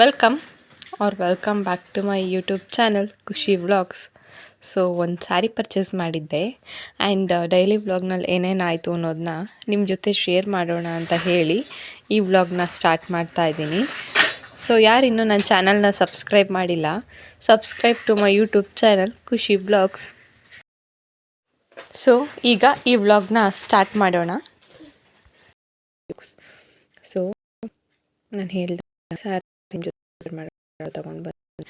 Welcome R welcome back to my YouTube channel Khushi vlogs so ಒಂದು sari purchase ಮಾಡಿದ್ದೆ. And daily ವ್ಲಾಗ್ನಲ್ಲಿ ಏನೇನಾಯಿತು ಅನ್ನೋದನ್ನ ನಿಮ್ಮ ಜೊತೆ ಶೇರ್ ಮಾಡೋಣ ಅಂತ ಹೇಳಿ ಈ ವ್ಲಾಗ್ನ ಸ್ಟಾರ್ಟ್ ಮಾಡ್ತಾ ಇದ್ದೀನಿ. ಸೊ ಯಾರು ಇನ್ನೂ ನನ್ನ ಚಾನಲ್ನ ಸಬ್ಸ್ಕ್ರೈಬ್ ಮಾಡಿಲ್ಲ subscribe to my YouTube channel Khushi vlogs so ಈಗ ಈ ವ್ಲಾಗ್ನ ಸ್ಟಾರ್ಟ್ ಮಾಡೋಣ. ಸೊ ನಾನು ಹೇಳ್ದೆ ಸ್ಯಾರಿ ತಗೊಂಡು ಬಂದು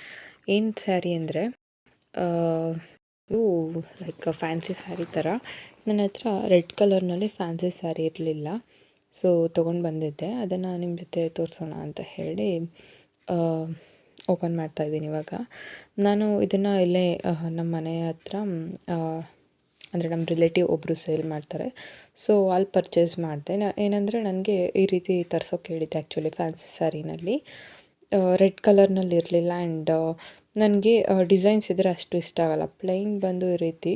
ಏನು ಸ್ಯಾರಿ ಅಂದರೆ ಇವು ಲೈಕ್ ಫ್ಯಾನ್ಸಿ ಸ್ಯಾರಿ ಥರ ನನ್ನ ಹತ್ರ ರೆಡ್ ಕಲರ್ನಲ್ಲಿ ಫ್ಯಾನ್ಸಿ ಸ್ಯಾರಿ ಇರಲಿಲ್ಲ. ಸೊ ತೊಗೊಂಡು ಬಂದಿದ್ದೆ ಅದನ್ನು ನಿಮ್ಮ ಜೊತೆ ತೋರಿಸೋಣ ಅಂತ ಹೇಳಿ ಓಪನ್ ಮಾಡ್ತಾ ಇದ್ದೀನಿ ಇವಾಗ. ನಾನು ಇದನ್ನು ಇಲ್ಲೇ ನಮ್ಮ ಮನೆ ಹತ್ರ ಅಂದರೆ ನಮ್ಮ ರಿಲೇಟಿವ್ ಒಬ್ಬರು ಸೇಲ್ ಮಾಡ್ತಾರೆ. ಸೊ ಅಲ್ಲಿ ಪರ್ಚೇಸ್ ಮಾಡಿದೆ. ನಾ, ಏನಂದರೆ, ನನಗೆ ಈ ರೀತಿ ತರ್ಸೋಕೆ ಹೇಳಿದ್ದೆ ಆ್ಯಕ್ಚುಲಿ ಫ್ಯಾನ್ಸಿ ಸ್ಯಾರಿನಲ್ಲಿ. ರೆಡ್ ಕಲರ್ನಲ್ಲಿ ಇರಲಿಲ್ಲ ಆ್ಯಂಡ್ ನನಗೆ ಡಿಸೈನ್ಸ್ ಇದ್ದರೆ ಅಷ್ಟು ಇಷ್ಟ ಆಗಲ್ಲ. ಪ್ಲೈನ್ ಬಂದು ಈ ರೀತಿ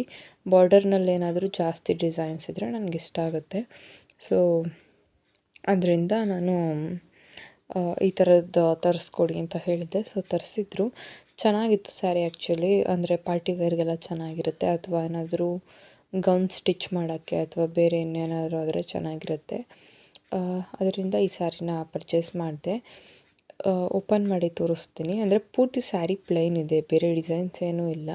ಬಾರ್ಡರ್ನಲ್ಲಿ ಏನಾದರೂ ಜಾಸ್ತಿ ಡಿಸೈನ್ಸ್ ಇದ್ದರೆ ನನಗೆ ಇಷ್ಟ ಆಗುತ್ತೆ. ಸೊ, ಅದರಿಂದ ನಾನು ಈ ಥರದ್ದು ತರಿಸ್ಕೊಡಿ ಅಂತ ಹೇಳಿದ್ದೆ. ಸೊ, ತರಿಸಿದ್ರು. ಚೆನ್ನಾಗಿತ್ತು ಸ್ಯಾರಿ ಆ್ಯಕ್ಚುಲಿ. ಅಂದರೆ ಪಾರ್ಟಿ ವೇರ್ಗೆಲ್ಲ ಚೆನ್ನಾಗಿರುತ್ತೆ. ಅಥವಾ ಏನಾದರೂ ಗೌನ್ ಸ್ಟಿಚ್ ಮಾಡೋಕ್ಕೆ ಅಥವಾ ಬೇರೆ ಇನ್ನೇನಾದರೂ ಆದರೆ ಚೆನ್ನಾಗಿರುತ್ತೆ. ಅದರಿಂದ ಈ ಸ್ಯಾರಿನ ಪರ್ಚೇಸ್ ಮಾಡಿದೆ. ಓಪನ್ ಮಾಡಿ ತೋರಿಸ್ತೀನಿ. ಅಂದರೆ ಪೂರ್ತಿ ಸ್ಯಾರಿ ಪ್ಲೈನ್ ಇದೆ. ಬೇರೆ ಡಿಸೈನ್ಸ್ ಏನೂ ಇಲ್ಲ.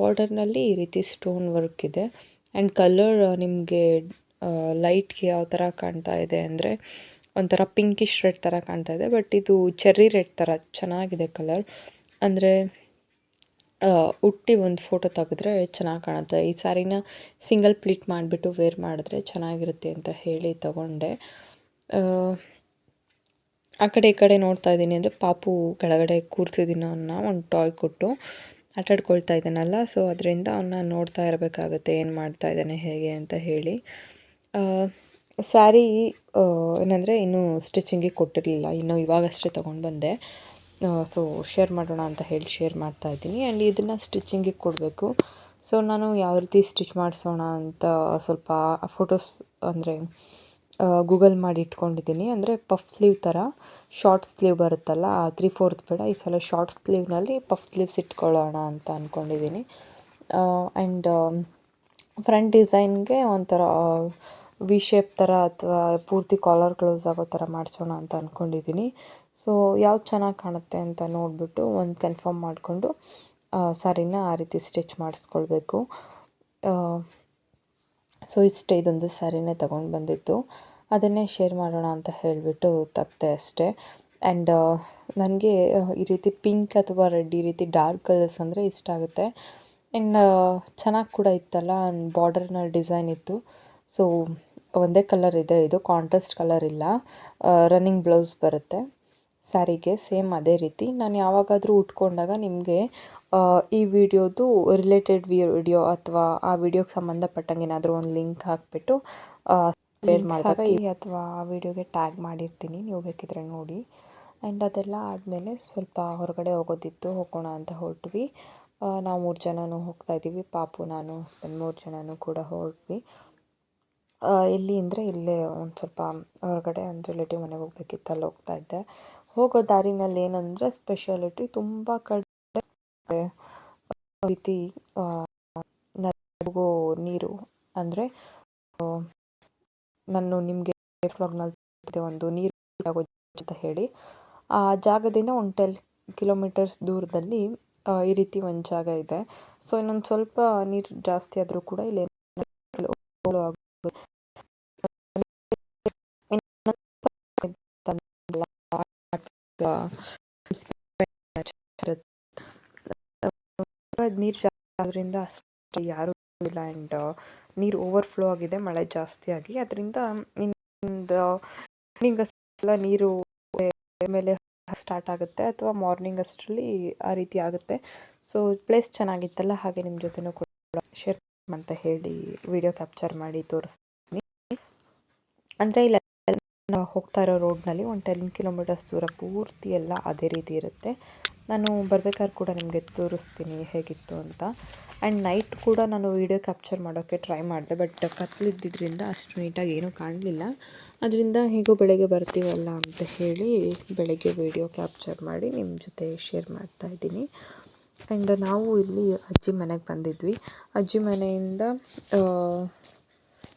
ಬಾರ್ಡರ್ನಲ್ಲಿ ಈ ರೀತಿ ಸ್ಟೋನ್ ವರ್ಕ್ ಇದೆ. ಆ್ಯಂಡ್ ಕಲರ್ ನಿಮಗೆ ಲೈಟ್ಗೆ ಯಾವ ಥರ ಕಾಣ್ತಾ ಇದೆ ಅಂದರೆ ಒಂಥರ ಪಿಂಕಿಶ್ ರೆಡ್ ಥರ ಕಾಣ್ತಾ ಇದೆ. ಬಟ್ ಇದು ಚೆರ್ರಿ ರೆಡ್ ಥರ ಚೆನ್ನಾಗಿದೆ ಕಲರ್ ಅಂದರೆ ಉಟ್ಟಿ ಒಂದು ಫೋಟೋ ತೆಗೆದ್ರೆ ಚೆನ್ನಾಗಿ ಕಾಣುತ್ತೆ. ಈ ಸ್ಯಾರಿನ ಸಿಂಗಲ್ ಪ್ಲೀಟ್ ಮಾಡಿಬಿಟ್ಟು ವೇರ್ ಮಾಡಿದ್ರೆ ಚೆನ್ನಾಗಿರುತ್ತೆ ಅಂತ ಹೇಳಿ ತಗೊಂಡೆ. ಆ ಕಡೆ ಈ ಕಡೆ ನೋಡ್ತಾ ಇದ್ದೀನಿ ಅಂದರೆ ಪಾಪು ಕೆಳಗಡೆ ಕೂರಿಸಿದ್ದೀನಿ ಅನ್ನ ಒಂದು ಟಾಯ್ ಕೊಟ್ಟು ಆಟಾಡ್ಕೊಳ್ತಾ ಇದ್ದಾನಲ್ಲ. ಸೊ ಅದರಿಂದ ಅವನ್ನ ನೋಡ್ತಾ ಇರಬೇಕಾಗುತ್ತೆ, ಏನು ಮಾಡ್ತಾ ಇದ್ದಾನೆ, ಹೇಗೆ ಅಂತ ಹೇಳಿ. ಸ್ಯಾರಿ ಏನಂದರೆ ಇನ್ನೂ ಸ್ಟಿಚಿಂಗಿಗೆ ಕೊಟ್ಟಿರಲಿಲ್ಲ. ಇನ್ನು ಇವಾಗಷ್ಟೇ ತೊಗೊಂಡು ಬಂದೆ. ಸೊ ಶೇರ್ ಮಾಡೋಣ ಅಂತ ಹೇಳಿ ಶೇರ್ ಮಾಡ್ತಾ ಇದ್ದೀನಿ. ಆ್ಯಂಡ್ ಇದನ್ನು ಸ್ಟಿಚಿಂಗಿಗೆ ಕೊಡಬೇಕು. ಸೊ ನಾನು ಯಾವ ರೀತಿ ಸ್ಟಿಚ್ ಮಾಡಿಸೋಣ ಅಂತ ಸ್ವಲ್ಪ ಫೋಟೋಸ್ ಅಂದರೆ ಗೂಗಲ್ ಮಾಡಿ ಇಟ್ಕೊಂಡಿದ್ದೀನಿ. ಅಂದರೆ ಪಫ್ ಸ್ಲೀವ್ ಥರ, ಶಾರ್ಟ್ ಸ್ಲೀವ್ ಬರುತ್ತಲ್ಲ ತ್ರೀ ಫೋರ್ತ್ ಬೇಡ, ಈ ಸಲ ಶಾರ್ಟ್ ಸ್ಲೀವ್ನಲ್ಲಿ ಪಫ್ ಸ್ಲೀವ್ಸ್ ಇಟ್ಕೊಳ್ಳೋಣ ಅಂತ ಅಂದ್ಕೊಂಡಿದ್ದೀನಿ ಆ್ಯಂಡ್ ಫ್ರಂಟ್ ಡಿಸೈನ್ಗೆ ಒಂಥರ ವಿ ಶೇಪ್ ಥರ ಅಥವಾ ಪೂರ್ತಿ ಕಾಲರ್ ಕ್ಲೋಸ್ ಆಗೋ ಥರ ಮಾಡಿಸೋಣ ಅಂತ ಅಂದ್ಕೊಂಡಿದ್ದೀನಿ ಸೊ, ಯಾವ್ದು ಚೆನ್ನಾಗಿ ಕಾಣುತ್ತೆ ಅಂತ ನೋಡಿಬಿಟ್ಟು ಒಂದು ಕನ್ಫರ್ಮ್ ಮಾಡಿಕೊಂಡು ಸ್ಯಾರಿನ ಆ ರೀತಿ ಸ್ಟಿಚ್ ಮಾಡಿಸ್ಕೊಳ್ಬೇಕು. ಸೊ, ಇಷ್ಟೇ ಇದೊಂದು ಸ್ಯಾರಿನೇ ತಗೊಂಡು ಬಂದಿತ್ತು ಅದನ್ನೇ ಶೇರ್ ಮಾಡೋಣ ಅಂತ ಹೇಳಿಬಿಟ್ಟು ತೆಗ್ದೆ ಅಷ್ಟೇ. ಆ್ಯಂಡ್ ನನಗೆ ಈ ರೀತಿ ಪಿಂಕ್ ಅಥವಾ ರೆಡ್ ಈ ರೀತಿ ಡಾರ್ಕ್ ಕಲರ್ಸ್ ಅಂದರೆ ಇಷ್ಟ ಆಗುತ್ತೆ. ಇನ್ನು, ಚೆನ್ನಾಗಿ ಕೂಡ ಇತ್ತಲ್ಲ ಬಾರ್ಡರ್ನ ಡಿಸೈನ್ ಇತ್ತು. ಸೊ, ಒಂದೇ ಕಲರ್ ಇದೆ ಇದು, ಕಾಂಟ್ರಾಸ್ಟ್ ಕಲರ್ ಇಲ್ಲ. ರನ್ನಿಂಗ್ ಬ್ಲೌಸ್ ಬರುತ್ತೆ. ಸ್ಯಾರಿಗೆ ಸೇಮ್ ಅದೇ ರೀತಿ. ನಾನು ಯಾವಾಗಾದರೂ ಉಟ್ಕೊಂಡಾಗ ನಿಮಗೆ ಈ ವಿಡಿಯೋದು ರಿಲೇಟೆಡ್ ವಿಡಿಯೋ ಅಥವಾ ಆ ವಿಡಿಯೋಗೆ ಸಂಬಂಧಪಟ್ಟಂಗೆ ಏನಾದರೂ ಒಂದು ಲಿಂಕ್ ಹಾಕಿಬಿಟ್ಟು ಶೇರ್ ಮಾಡಿದಾಗ ಅಥವಾ ಆ ವಿಡಿಯೋಗೆ ಟ್ಯಾಗ್ ಮಾಡಿರ್ತೀನಿ ನೀವು ಬೇಕಿದ್ರೆ ನೋಡಿ. ಆ್ಯಂಡ್ ಅದೆಲ್ಲ ಆದಮೇಲೆ ಸ್ವಲ್ಪ ಹೊರಗಡೆ ಹೋಗೋದಿತ್ತು ಹೋಗೋಣ ಅಂತ ಹೊರಟ್ವಿ. ನಾವು ಮೂರು ಜನನೂ ಹೋಗ್ತಾ ಇದ್ದೀವಿ ಪಾಪು ನಾನು ಹಸ್ಬೆಂಡ್ ಮೂರು ಜನನೂ ಕೂಡ ಹೊರಟ್ವಿ. ಎಲ್ಲಿ ಅಂದರೆ ಇಲ್ಲೇ ಒಂದು ಸ್ವಲ್ಪ ಹೊರಗಡೆ ಒಂದು ರಿಲೇಟಿವ್ ಮನೆಗೆ ಹೋಗ್ಬೇಕಿತ್ತು ಅಲ್ಲಿ ಹೋಗ್ತಾ ಇದ್ದೆ. ಹೋಗೋ ದಾರಿನಲ್ಲಿ ಏನಂದರೆ ಸ್ಪೆಷಾಲಿಟಿ ತುಂಬ ಕಡೆ ರೀತಿ ಹೋಗೋ ನೀರು ಅಂದರೆ ನಾನು ನಿಮಗೆ ಒಂದು ನೀರು ಅಂತ ಹೇಳಿ. ಆ ಜಾಗದಿಂದ ಒಂದು ಟೆಲ್ ಕಿಲೋಮೀಟರ್ಸ್ ದೂರದಲ್ಲಿ ಈ ರೀತಿ ಒಂದು ಜಾಗ ಇದೆ. ಸೊ ಇನ್ನೊಂದು ಸ್ವಲ್ಪ ನೀರು ಜಾಸ್ತಿ ಆದರೂ ಕೂಡ ಇಲ್ಲಿ ನೀರು ಜಾಸ್ತಿ ಆದ್ರಿಂದ ಅಷ್ಟು ಯಾರು ಇಲ್ಲ ಆ್ಯಂಡ್ ನೀರು ಓವರ್ ಫ್ಲೋ ಆಗಿದೆ, ಮಳೆ ಜಾಸ್ತಿ ಆಗಿ. ಅದರಿಂದ ನಿಮ್ಮ ಈವ್ನಿಂಗ್ ಅಷ್ಟೆಲ್ಲ ನೀರು ಮೇಲೆ ಸ್ಟಾರ್ಟ್ ಆಗುತ್ತೆ ಅಥವಾ ಮಾರ್ನಿಂಗ್ ಅಷ್ಟರಲ್ಲಿ ಆ ರೀತಿ ಆಗುತ್ತೆ. ಸೊ ಪ್ಲೇಸ್ ಚೆನ್ನಾಗಿತ್ತಲ್ಲ, ಹಾಗೆ ನಿಮ್ಮ ಜೊತೆನೂ ಕೂಡ ಶೇರ್ ಅಂತ ಹೇಳಿ ವಿಡಿಯೋ ಕ್ಯಾಪ್ಚರ್ ಮಾಡಿ ತೋರಿಸ್ತೀನಿ. ಅಂದರೆ ಇಲ್ಲ ಹೋಗ್ತಾ ಇರೋ ರೋಡ್ನಲ್ಲಿ ಒಂದು ಟೆನ್ ಕಿಲೋಮೀಟರ್ಸ್ ದೂರ ಪೂರ್ತಿ ಎಲ್ಲ ಅದೇ ರೀತಿ ಇರುತ್ತೆ. ನಾನು ಬರ್ಬೇಕಾದ್ರೆ ಕೂಡ ನಿಮಗೆ ತೋರಿಸ್ತೀನಿ ಹೇಗಿತ್ತು ಅಂತ. ಆ್ಯಂಡ್ ನೈಟ್ ಕೂಡ ನಾನು ವೀಡಿಯೋ ಕ್ಯಾಪ್ಚರ್ ಮಾಡೋಕ್ಕೆ ಟ್ರೈ ಮಾಡಿದೆ ಬಟ್ ಕತ್ಲಿದ್ದಿದ್ದರಿಂದ ಅಷ್ಟು ನೀಟಾಗಿ ಏನೂ ಕಾಣಲಿಲ್ಲ. ಅದರಿಂದ ಹೇಗೋ ಬೆಳಗ್ಗೆ ಬರ್ತೀವಲ್ಲ ಅಂತ ಹೇಳಿ ಬೆಳಗ್ಗೆ ವೀಡಿಯೋ ಕ್ಯಾಪ್ಚರ್ ಮಾಡಿ ನಿಮ್ಮ ಜೊತೆ ಶೇರ್ ಮಾಡ್ತಾ ಇದ್ದೀನಿ. ಆ್ಯಂಡ್ ನಾವು ಇಲ್ಲಿ ಅಜ್ಜಿ ಮನೆಗೆ ಬಂದಿದ್ವಿ. ಅಜ್ಜಿ ಮನೆಯಿಂದ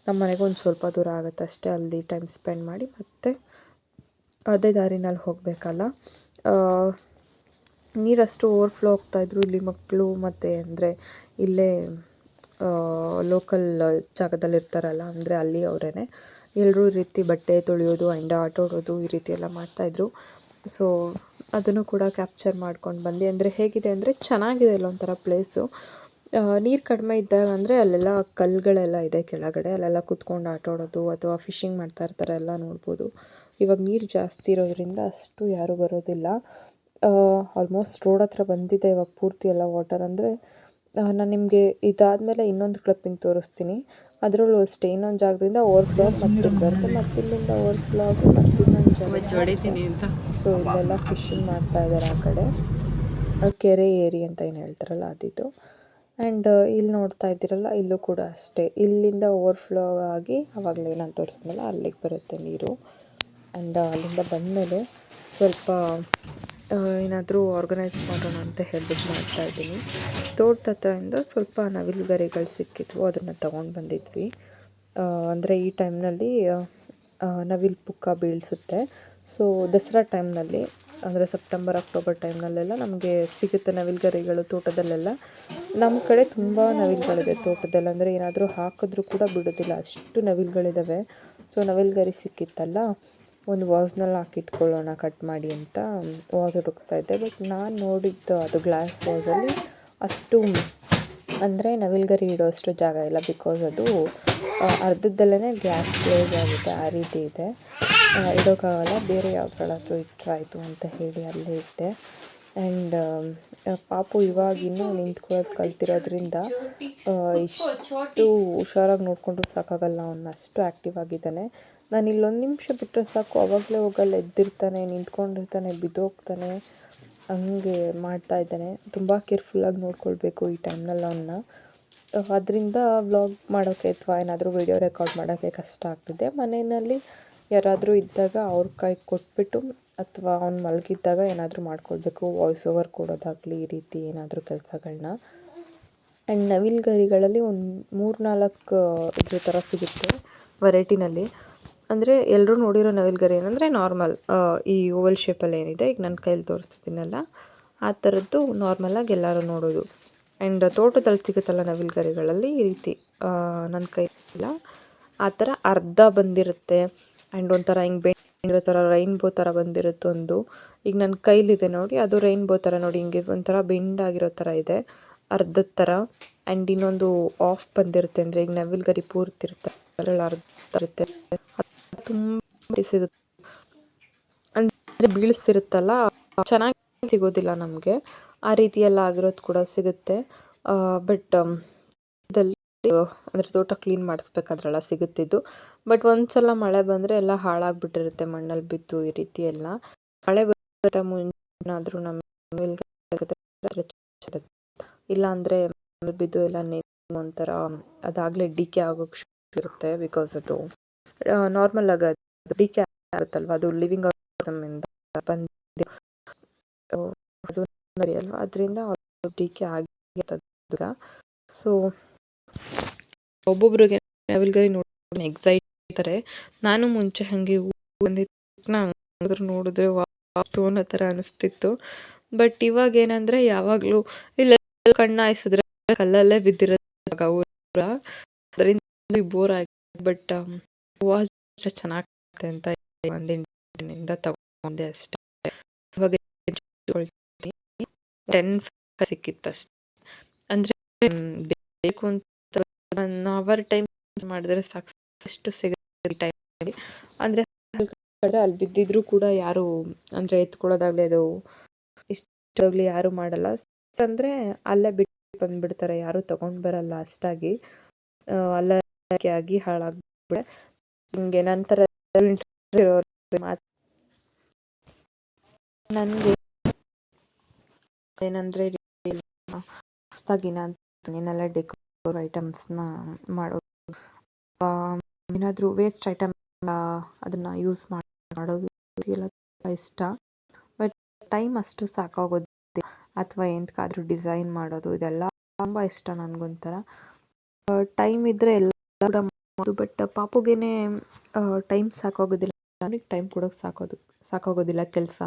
ನಮ್ಮ ಮನೆಗೆ ಒಂದು ಸ್ವಲ್ಪ ದೂರ ಆಗುತ್ತೆ ಅಷ್ಟೇ, ಅಲ್ಲಿ ಟೈಮ್ ಸ್ಪೆಂಡ್ ಮಾಡಿ ಮತ್ತೆ ಅದೇ ದಾರಿನಲ್ಲಿ ಹೋಗಬೇಕಲ್ಲ. ನೀರಷ್ಟು ಓವರ್ಫ್ಲೋ ಆಗ್ತಾಯಿದ್ರು ಇಲ್ಲಿ ಮಕ್ಕಳು ಮತ್ತು ಅಂದರೆ ಇಲ್ಲೇ ಲೋಕಲ್ ಜಾಗದಲ್ಲಿ ಇರ್ತಾರಲ್ಲ, ಅಂದರೆ ಅಲ್ಲಿ ಅವರೇ ಎಲ್ಲರೂ ಈ ರೀತಿ ಬಟ್ಟೆ ತೊಳೆಯೋದು ಆ್ಯಂಡ್ ಆಟ ಆಡೋದು ಈ ರೀತಿ ಎಲ್ಲ ಮಾಡ್ತಾಯಿದ್ರು ಸೊ ಅದನ್ನು ಕೂಡ ಕ್ಯಾಪ್ಚರ್ ಮಾಡ್ಕೊಂಡು ಬಂದು. ಅಂದರೆ ಹೇಗಿದೆ ಅಂದರೆ ಚೆನ್ನಾಗಿದೆ ಇಲ್ಲೊಂಥರ ಪ್ಲೇಸು ನೀರು ಕಡಿಮೆ ಇದ್ದಾಗ ಅಂದರೆ ಅಲ್ಲೆಲ್ಲ ಕಲ್ಲುಗಳೆಲ್ಲ ಇದೆ ಕೆಳಗಡೆ. ಅಲ್ಲೆಲ್ಲ ಕುತ್ಕೊಂಡು ಆಟ ಆಡೋದು ಅಥವಾ ಫಿಶಿಂಗ್ ಮಾಡ್ತಾ ಇರ್ತಾರೆ ಎಲ್ಲ ನೋಡ್ಬೋದು. ಇವಾಗ ನೀರು ಜಾಸ್ತಿ ಇರೋದರಿಂದ ಅಷ್ಟು ಯಾರೂ ಬರೋದಿಲ್ಲ. ಆಲ್ಮೋಸ್ಟ್ ರೋಡ್ ಹತ್ರ ಬಂದಿದೆ ಇವಾಗ ಪೂರ್ತಿ ಎಲ್ಲ ವಾಟರ್ ಅಂದರೆ ನಾನು ನಿಮಗೆ ಇದಾದಮೇಲೆ ಇನ್ನೊಂದು ಕ್ಲಿಪ್ಪಿಂಗ್ ತೋರಿಸ್ತೀನಿ. ಅದರಲ್ಲೂ ಅಷ್ಟೇ ಇನ್ನೊಂದು ಜಾಗದಿಂದ ಓವರ್ಫ್ಲೋ ಮತ್ತೆ ಬರುತ್ತೆ. ಮತ್ತೆ ಇಲ್ಲಿಂದ ಓವರ್ಫ್ಲೋ ಆಗಿ ಮತ್ತೆ ಇನ್ನೊಂದು ಜಾಗ. ಸೊ ಇಲ್ಲೆಲ್ಲ ಫಿಶಿಂಗ್ ಮಾಡ್ತಾ ಇದ್ದಾರೆ ಆ ಕಡೆ. ಕೆರೆ ಏರಿ ಅಂತ ಏನು ಹೇಳ್ತಾರಲ್ಲ ಅದಿದು. ಆ್ಯಂಡ್ ಇಲ್ಲಿ ನೋಡ್ತಾ ಇದ್ದೀರಲ್ಲ ಇಲ್ಲೂ ಕೂಡ ಅಷ್ಟೇ. ಇಲ್ಲಿಂದ ಓವರ್ಫ್ಲೋ ಆಗಿ ಅವಾಗಲೇ ನಾನು ತೋರಿಸಿದ್ಮೇಲೆ ಅಲ್ಲಿಗೆ ಬರುತ್ತೆ ನೀರು. ಆ್ಯಂಡ್ ಅಲ್ಲಿಂದ ಬಂದಮೇಲೆ ಸ್ವಲ್ಪ ಏನಾದರೂ ಆರ್ಗನೈಸ್ ಮಾಡೋಣ ಅಂತ ಹೇಳ್ಬಿಟ್ಟು ಮಾಡ್ತಾಯಿದ್ದೀನಿ ತೋಟದ ಹತ್ರದಿಂದ ಸ್ವಲ್ಪ ನವಿಲು ಗರಿಗಳು ಸಿಕ್ಕಿದ್ವು, ಅದನ್ನು ತಗೊಂಡು ಬಂದಿದ್ವಿ. ಅಂದರೆ ಈ ಟೈಮ್ನಲ್ಲಿ ನವಿಲು ಪುಕ್ಕ ಬೀಳಿಸುತ್ತೆ. ಸೊ ದಸರಾ ಟೈಮ್ನಲ್ಲಿ ಅಂದರೆ ಸೆಪ್ಟೆಂಬರ್ ಅಕ್ಟೋಬರ್ ಟೈಮ್ನಲ್ಲೆಲ್ಲ ನಮಗೆ ಸಿಗುತ್ತೆ ನವಿಲುಗರಿಗಳು ತೋಟದಲ್ಲೆಲ್ಲ. ನಮ್ಮ ಕಡೆ ತುಂಬ ನವಿಲುಗಳಿದೆ ತೋಟದಲ್ಲಿ, ಅಂದರೆ ಏನಾದರೂ ಹಾಕಿದ್ರೂ ಕೂಡ ಬಿಡೋದಿಲ್ಲ. ಅಷ್ಟು ನವಿಲುಗಳಿದ್ದಾವೆ ಸೊ ನವಿಲುಗರಿ ಸಿಕ್ಕಿತ್ತಲ್ಲ ಒಂದು ವಾಸ್ನಲ್ಲಿ ಹಾಕಿಟ್ಕೊಳ್ಳೋಣ, ಕಟ್ ಮಾಡಿ ಅಂತ ವಾಸ್ ಹುಡುಕ್ತಾ ಇದ್ದೆ. ಬಟ್ ನಾನು ನೋಡಿದ್ದು ಅದು ಗ್ಲಾಸ್ ವಾಸಲ್ಲಿ ಅಷ್ಟು ಅಂದರೆ ನವಿಲುಗರಿ ಇಡೋಷ್ಟು ಜಾಗ ಇಲ್ಲ ಬಿಕಾಸ್ ಅದು ಅರ್ಧದಲ್ಲೇ ಗ್ಯಾಸ್ ಕ್ಲೋಸ್ ಆಗುತ್ತೆ ಆ ರೀತಿ ಇದೆ. ಇಡೋಕ್ಕಾಗಲ್ಲ, ಬೇರೆ ಯಾವ್ದ್ರಲ್ಲಾದರೂ ಇಟ್ಟರಾಯ್ತು ಅಂತ ಹೇಳಿ ಅಲ್ಲೇ ಇಟ್ಟೆ. ಆ್ಯಂಡ್ ಪಾಪು ಇವಾಗಿನ್ನೂ ನಿಂತ್ಕೊಳ್ಳೋದು ಕಲ್ತಿರೋದ್ರಿಂದ ಇಷ್ಟು ಹುಷಾರಾಗಿ ನೋಡಿಕೊಂಡ್ರು ಸಾಕಾಗಲ್ಲ. ಅವನು ಅಷ್ಟು ಆ್ಯಕ್ಟಿವ್ ಆಗಿದ್ದಾನೆ. ನಾನು ಇಲ್ಲೊಂದು ನಿಮಿಷ ಬಿಟ್ಟರೆ ಸಾಕು, ಅವಾಗಲೇ ಹೋಗಲ್ಲ, ಎದ್ದಿರ್ತಾನೆ, ನಿಂತ್ಕೊಂಡಿರ್ತಾನೆ, ಬಿದ್ದೋಗ್ತಾನೆ, ಹಂಗೆ ಮಾಡ್ತಾ ಇದ್ದಾನೆ. ತುಂಬ ಕೇರ್ಫುಲ್ಲಾಗಿ ನೋಡ್ಕೊಳ್ಬೇಕು ಈ ಟೈಮ್ನಲ್ಲಿ ಅವನ್ನ ಅದರಿಂದ ವ್ಲಾಗ್ ಮಾಡೋಕ್ಕೆ ಅಥವಾ ಏನಾದರೂ ವೀಡಿಯೋ ರೆಕಾರ್ಡ್ ಮಾಡೋಕ್ಕೆ ಕಷ್ಟ ಆಗ್ತಿದೆ. ಮನೆಯಲ್ಲಿ ಯಾರಾದರೂ ಇದ್ದಾಗ ಅವ್ರ ಕೈ ಕೊಟ್ಬಿಟ್ಟು ಅಥವಾ ಅವ್ನು ಮಲಗಿದ್ದಾಗ ಏನಾದರೂ ಮಾಡ್ಕೊಳ್ಬೇಕು. ವಾಯ್ಸ್ ಓವರ್ ಕೊಡೋದಾಗಲಿ, ಈ ರೀತಿ ಏನಾದರೂ ಕೆಲಸಗಳನ್ನ ಆ್ಯಂಡ್ ನವಿಲುಗರಿಗಳಲ್ಲಿ ಒಂದು ಮೂರು ನಾಲ್ಕು ಇದ್ರ ಥರ ಸಿಗುತ್ತೆ ವೆರೈಟಿನಲ್ಲಿ ಅಂದರೆ ಎಲ್ಲರೂ ನೋಡಿರೋ ನವಿಲುಗರಿ ಏನಂದರೆ ನಾರ್ಮಲ್ ಈ ಓವಲ್ ಶೇಪಲ್ಲಿ ಏನಿದೆ, ಈಗ ನನ್ನ ಕೈಯಲ್ಲಿ ತೋರಿಸ್ತಿದ್ದೀನಲ್ಲ, ಆ ಥರದ್ದು ನಾರ್ಮಲಾಗಿ ಎಲ್ಲರೂ ನೋಡೋದು. ಆ್ಯಂಡ್ ತೋಟದಲ್ಲಿ ಸಿಗುತ್ತಲ್ಲ ನವಿಲುಗರಿಗಳಲ್ಲಿ ಈ ರೀತಿ ನನ್ನ ಕೈಯಲ್ಲ ಆ ಥರ ಅರ್ಧ ಬಂದಿರುತ್ತೆ. ಆ್ಯಂಡ್ ಒಂಥರ ಹಿಂಗೆ ಬೆಂಡಿರೋ ಥರ ರೈನ್ಬೋ ಥರ ಬಂದಿರುತ್ತೆ ಒಂದು. ಈಗ ನನ್ನ ಕೈಲಿದೆ ನೋಡಿ, ಅದು ರೈನ್ಬೋ ಥರ ನೋಡಿ, ಹಿಂಗೆ ಒಂಥರ ಬೆಂಡಾಗಿರೋ ಥರ ಇದೆ. ಅರ್ಧದ ಥರ. ಆ್ಯಂಡ್ ಇನ್ನೊಂದು ಆಫ್ ಬಂದಿರುತ್ತೆ ಅಂದರೆ ಈಗ ನವಿಲುಗರಿ ಪೂರ್ತಿ ಇರುತ್ತೆ ಅರ್ಧ ಇರುತ್ತೆ. ತುಂಬ ಸಿಗುತ್ತೆ. ಅಂದರೆ ಬೀಳಿಸಿರುತ್ತಲ್ಲ, ಚೆನ್ನಾಗಿ ಸಿಗೋದಿಲ್ಲ ನಮಗೆ. ಆ ರೀತಿಯೆಲ್ಲ ಆಗಿರೋದು ಕೂಡ ಸಿಗುತ್ತೆ. ಬಟ್ ಇದಲ್ಲಿ ಅಂದರೆ ತೋಟ ಕ್ಲೀನ್ ಮಾಡಿಸ್ಬೇಕಾದ್ರೆಲ್ಲ ಸಿಗುತ್ತಿದ್ದು ಬಟ್ ಒಂದ್ಸಲ ಮಳೆ ಬಂದರೆ ಎಲ್ಲ ಹಾಳಾಗ್ಬಿಟ್ಟಿರುತ್ತೆ ಮಣ್ಣಲ್ಲಿ ಬಿದ್ದು ಈ ರೀತಿ ಎಲ್ಲ ಮಳೆ ಬರುತ್ತೆ ಮುಂಚೆನಾದರೂ ನಮ್ಮ ಇಲ್ಲ ಅಂದರೆ ಬಿದ್ದು ಎಲ್ಲ ಒಂಥರ ಅದಾಗಲೇ ಡಿಕೆ ಆಗೋಕ್ಕೆ ಇರುತ್ತೆ ಬಿಕಾಸ್ ಅದು. ನಾರ್ಮಲ್ ಆಗಿ ಅದು. ಡಿಕೆ ಆಗುತ್ತಲ್ವ? ಅದು ಲಿವಿಂಗ್ ಇಂದ ಬಂದು ಅದು ಅಲ್ವಾ? ಅದರಿಂದ ಡಿಕೆ ಆಗಿ ಸೊ ಒಬ್ಬೊಬ್ರಿಗೆ ನವಿಲುಗರಿ ನೋಡಿ ಎಕ್ಸೈಟ್ ಇರ್ತಾರೆ. ನಾನು ಮುಂಚೆ ಹಾಗೆ ಬಂದಿದ್ದು ನೋಡಿದ್ರೆ ಅನ್ನೋ ಥರ ಅನಿಸ್ತಿತ್ತು. ಬಟ್ ಇವಾಗ ಏನಂದರೆ ಯಾವಾಗಲೂ ಇಲ್ಲ ಕಣ್ಣು ಹಾಯಿಸಿದ್ರೆ ಕಲ್ಲಲ್ಲೇ ಬಿದ್ದಿರೋದು ಅದರಿಂದ ಬೋರ್ ಆಗಿ ಬಟ್ ವಾಚ್ ಚೆನ್ನಾಗಿದೆ ಅಂತ ಒಂದಿಂಟಿನಿಂದ ತಗೊಂಡೆ ಅಷ್ಟೇ ಇವಾಗ ಟೆನ್ ಸಿಕ್ಕಿತ್ತು ಅಷ್ಟೆ ಅಂದರೆ ಬೇಕು ಅಂತ ಒನ್ ಅವರ್ ಟೈಮ್ ಮಾಡಿದ್ರೆ ಸಾಕು ಎಷ್ಟು ಸಿಗುತ್ತೆ ಟೈಮಲ್ಲಿ ಅಂದರೆ ಅಲ್ಲಿ ಬಿದ್ದಿದ್ರು ಕೂಡ ಯಾರು ಅಂದರೆ ಎತ್ಕೊಳ್ಳೋದಾಗಲಿ ಅದು ಇಷ್ಟಾಗಲಿ ಯಾರು ಮಾಡಲ್ಲ ಅಂದರೆ ಅಲ್ಲೇ ಬಿಟ್ಟು ಬಂದುಬಿಡ್ತಾರೆ ಯಾರು ತಗೊಂಡು ಬರಲ್ಲ ಅಷ್ಟಾಗಿ ಅಲ್ಲೇ ಆಗಿ ಹಾಳಾಗ್ಬಿಡೆ ನಿಮಗೆ ನಂತರ ನನಗೆ ಏನಂದ್ರೆ ಹೊಸದಾಗಿ ಏನೆಲ್ಲ ಡೆಕೋರ್ ಐಟಮ್ಸ್ನ ಮಾಡೋದು ಏನಾದರೂ ವೇಸ್ಟ್ ಐಟಮ್ ಅದನ್ನು ಯೂಸ್ ಮಾಡಿ ಮಾಡೋದು ಎಲ್ಲ ತುಂಬ ಇಷ್ಟ. ಬಟ್ ಟೈಮ್ ಅಷ್ಟು ಸಾಕಾಗೋದು ಅಥವಾ ಎಂತಕ್ಕಾದ್ರೂ ಡಿಸೈನ್ ಮಾಡೋದು ಇದೆಲ್ಲ ತುಂಬ ಇಷ್ಟ ನನಗೊಂಥರ. ಟೈಮ್ ಇದ್ದರೆ ಎಲ್ಲ ಮಾಡ್ಬೋದು ಬಟ್ ಪಾಪುಗೇನೆ ಟೈಮ್ ಸಾಕಾಗೋದಿಲ್ಲ. ನನಗೆ ಟೈಮ್ ಕೊಡೋಕೆ ಸಾಕೋದು, ಸಾಕಾಗೋದಿಲ್ಲ ಕೆಲಸ.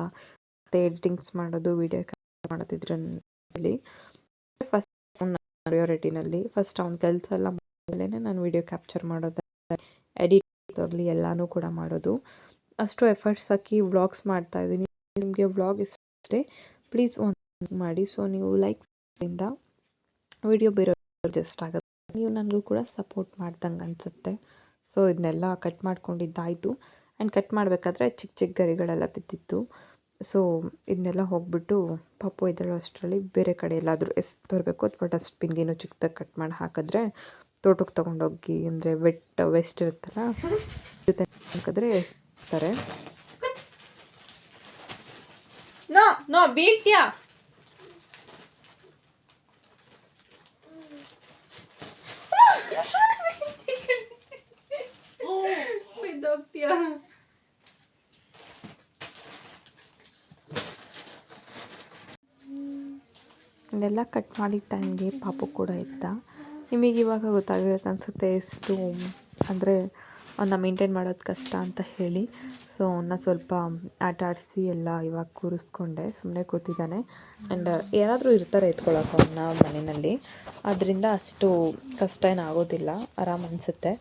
ಮತ್ತು ಎಡಿಟಿಂಗ್ಸ್ ಮಾಡೋದು ವೀಡಿಯೋ ಮಾಡೋದಿದ್ರಲ್ಲಿ ಫಸ್ಟ್ ಪ್ರಯೋರಿಟಿನಲ್ಲಿ ಫಸ್ಟ್ ಅವ್ನ ಕೆಲಸ ಎಲ್ಲ ಮೇಲೆ ನಾನು ವೀಡಿಯೋ ಕ್ಯಾಪ್ಚರ್ ಮಾಡೋದು ಎಡಿಟ್ ಆಗಲಿ ಎಲ್ಲನೂ ಕೂಡ ಮಾಡೋದು. ಅಷ್ಟು ಎಫರ್ಟ್ಸ್ ಹಾಕಿ ವ್ಲಾಗ್ಸ್ ಮಾಡ್ತಾ ಇದ್ದೀನಿ. ನಿಮಗೆ ವ್ಲಾಗ್ ಇಷ್ಟೇ ಪ್ಲೀಸ್ ಒಂದು ಮಾಡಿ. ಸೊ ನೀವು ಲೈಕ್ ಇಂದ ವಿಡಿಯೋ ಬೇರೆ ಜಸ್ಟ್ ಆಗುತ್ತೆ ನೀವು ನನಗೂ ಕೂಡ ಸಪೋರ್ಟ್ ಮಾಡ್ದಂಗೆ ಅನಿಸುತ್ತೆ. ಸೊ ಇದನ್ನೆಲ್ಲ ಕಟ್ ಮಾಡ್ಕೊಂಡಿದ್ದಾಯಿತು. ಆ್ಯಂಡ್ ಕಟ್ ಮಾಡಬೇಕಾದ್ರೆ ಚಿಕ್ಕ ಚಿಕ್ಕ ಗರಿಗಳೆಲ್ಲ ಬಿದ್ದಿತ್ತು ಸೊ ಇದನ್ನೆಲ್ಲ ಹೋಗ್ಬಿಟ್ಟು ಪಾಪು ಎದ್ದೇಳೋ ಅಷ್ಟರಲ್ಲಿ ಬೇರೆ ಕಡೆ ಎಲ್ಲಾದರೂ ಎಷ್ಟು ಬರಬೇಕು ಅಥವಾ ಡಸ್ಟ್ಬಿನ್ಗೇನು ಚಿಕ್ಕದಾಗಿ ಕಟ್ ಮಾಡಿ ಹಾಕಿದ್ರೆ ತೋಟಕ್ಕೆ ತೊಗೊಂಡೋಗಿ ಅಂದರೆ ವೆಟ್ ವೇಸ್ಟ್ ಇರುತ್ತಲ್ಲ ಜೊತೆ ಹಾಕಿದ್ರೆ ಎಸ್ತಾರೆ. No no ಬೀಳ್ತೀಯಾ? ಇದೆಲ್ಲ ಕಟ್ ಮಾಡಿದ ಟೈಮ್ಗೆ ಪಾಪು ಕೂಡ ಇತ್ತ ನಿಮಗೆ ಇವಾಗ ಗೊತ್ತಾಗಿರುತ್ತೆ ಅನಿಸುತ್ತೆ ಎಷ್ಟು ಅಂದರೆ ಅವನ್ನ ಮೇಂಟೈನ್ ಮಾಡೋದು ಕಷ್ಟ ಅಂತ ಹೇಳಿ. ಸೊ ಅವನ್ನ ಸ್ವಲ್ಪ ಆಟ ಆಡಿಸಿ ಎಲ್ಲ ಇವಾಗ ಕೂರಿಸ್ಕೊಂಡೆ ಸುಮ್ಮನೆ ಕೂತಿದ್ದಾನೆ. ಆ್ಯಂಡ್ ಯಾರಾದರೂ ಇರ್ತಾರೆ ಎತ್ಕೊಳಕ್ಕೆ ಅವನ್ನ ಮನೆಯಲ್ಲಿ. ಅದರಿಂದ ಅಷ್ಟು ಕಷ್ಟ ಏನಾಗೋದಿಲ್ಲ ಆರಾಮ್ ಅನಿಸುತ್ತೆ.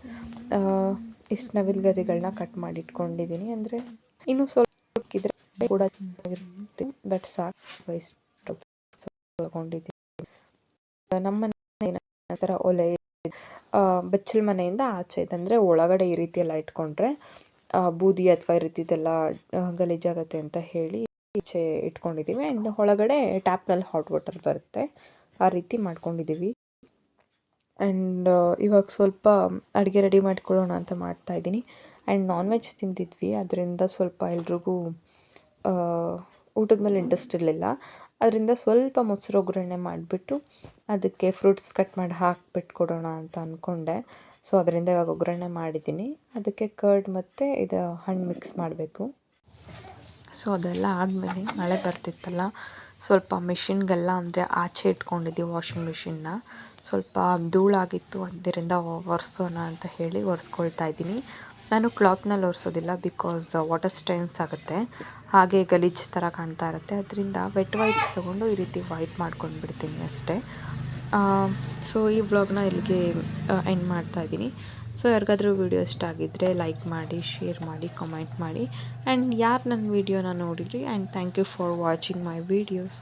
ಇಷ್ಟು ನವಿಲು ಗರಿಗಳನ್ನ ಕಟ್ ಮಾಡಿಟ್ಕೊಂಡಿದ್ದೀನಿ ಅಂದರೆ ಇನ್ನೂ ಸ್ವಲ್ಪ ಕೂಡ ಬಟ್ ಸಾಕು ಇಷ್ಟು ನಮ್ಮ ಏನಂತರ ಒಲೆ ಬಚ್ಚಲ ಮನೆಯಿಂದ ಆಚೆ ಇದೆ. ಒಳಗಡೆ ಈ ರೀತಿ ಎಲ್ಲ ಇಟ್ಕೊಂಡ್ರೆ ಬೂದಿ ಅಥವಾ ಈ ರೀತಿದೆಲ್ಲ ಗಲೀಜಾಗತ್ತೆ ಅಂತ ಹೇಳಿ ಈಚೆ ಇಟ್ಕೊಂಡಿದ್ದೀವಿ. ಆ್ಯಂಡ್ ಒಳಗಡೆ ಟ್ಯಾಪ್ನಲ್ಲಿ ಹಾಟ್ ವಾಟರ್ ಬರುತ್ತೆ. ಆ ರೀತಿ ಮಾಡ್ಕೊಂಡಿದ್ದೀವಿ. ಆ್ಯಂಡ್ ಇವಾಗ ಸ್ವಲ್ಪ ಅಡುಗೆ ರೆಡಿ ಮಾಡ್ಕೊಳ್ಳೋಣ ಅಂತ ಮಾಡ್ತಾ ಇದ್ದೀನಿ. ಆ್ಯಂಡ್ ನಾನ್ ವೆಜ್ ತಿಂದಿದ್ವಿ. ಅದರಿಂದ ಸ್ವಲ್ಪ ಎಲ್ರಿಗೂ ಊಟದ ಮೇಲೆ ಇಂಟ್ರೆಸ್ಟ್ ಇರಲಿಲ್ಲ. ಅದರಿಂದ ಸ್ವಲ್ಪ ಮೊಸರು ಒಗ್ಗರಣೆ ಮಾಡಿಬಿಟ್ಟು ಅದಕ್ಕೆ ಫ್ರೂಟ್ಸ್ ಕಟ್ ಮಾಡಿ ಹಾಕ್ಬಿಟ್ಟು ಕೊಡೋಣ ಅಂತ ಅಂದ್ಕೊಂಡೆ ಸೊ ಅದರಿಂದ ಇವಾಗ ಒಗ್ಗರಣೆ ಮಾಡಿದ್ದೀನಿ. ಅದಕ್ಕೆ ಕರ್ಡ್ ಮತ್ತು ಇದು ಹಣ್ಣು ಮಿಕ್ಸ್ ಮಾಡಬೇಕು. ಸೊ ಅದೆಲ್ಲ ಆದಮೇಲೆ ಮಳೆ ಬರ್ತಿತ್ತಲ್ಲ, ಸ್ವಲ್ಪ ಮಿಷಿನ್ಗೆಲ್ಲ ಅಂದರೆ ಆಚೆ ಇಟ್ಕೊಂಡಿದ್ದೀವಿ ವಾಷಿಂಗ್ ಮಿಷಿನ್ನ ಸ್ವಲ್ಪ ಧೂಳಾಗಿತ್ತು, ಅದರಿಂದ ಒರೆಸೋಣ ಅಂತ ಹೇಳಿ ಒರೆಸ್ಕೊಳ್ತಾ ಇದ್ದೀನಿ. ನಾನು ಕ್ಲಾತ್ನಲ್ಲಿ ಒರೆಸೋದಿಲ್ಲ ಬಿಕಾಸ್ ವಾಟರ್ ಸ್ಟೈನ್ಸ್ ಆಗುತ್ತೆ. ಹಾಗೆ ಗಲೀಜು ಥರ ಕಾಣ್ತಾ ಇರುತ್ತೆ. ಅದರಿಂದ ವೆಟ್ ವೈಪ್ಸ್ ತೊಗೊಂಡು ಈ ರೀತಿ ವೈಪ್ ಮಾಡ್ಕೊಂಡು ಬಿಡ್ತೀನಿ ಅಷ್ಟೇ ಸೊ ಈ ವ್ಲಾಗ್ನ ಇಲ್ಲಿಗೆ ಎಂಡ್ ಮಾಡ್ತಾ ಇದ್ದೀನಿ. ಸೊ ಯಾರಿಗಾದ್ರೂ ವಿಡಿಯೋ ಇಷ್ಟ ಆಗಿದ್ದರೆ ಲೈಕ್ ಮಾಡಿ ಶೇರ್ ಮಾಡಿ ಕಮೆಂಟ್ ಮಾಡಿ. ಆ್ಯಂಡ್ ಯಾರು ನನ್ನ ವೀಡಿಯೋನ ನೋಡಿದ್ರಿ? And thank you for watching my videos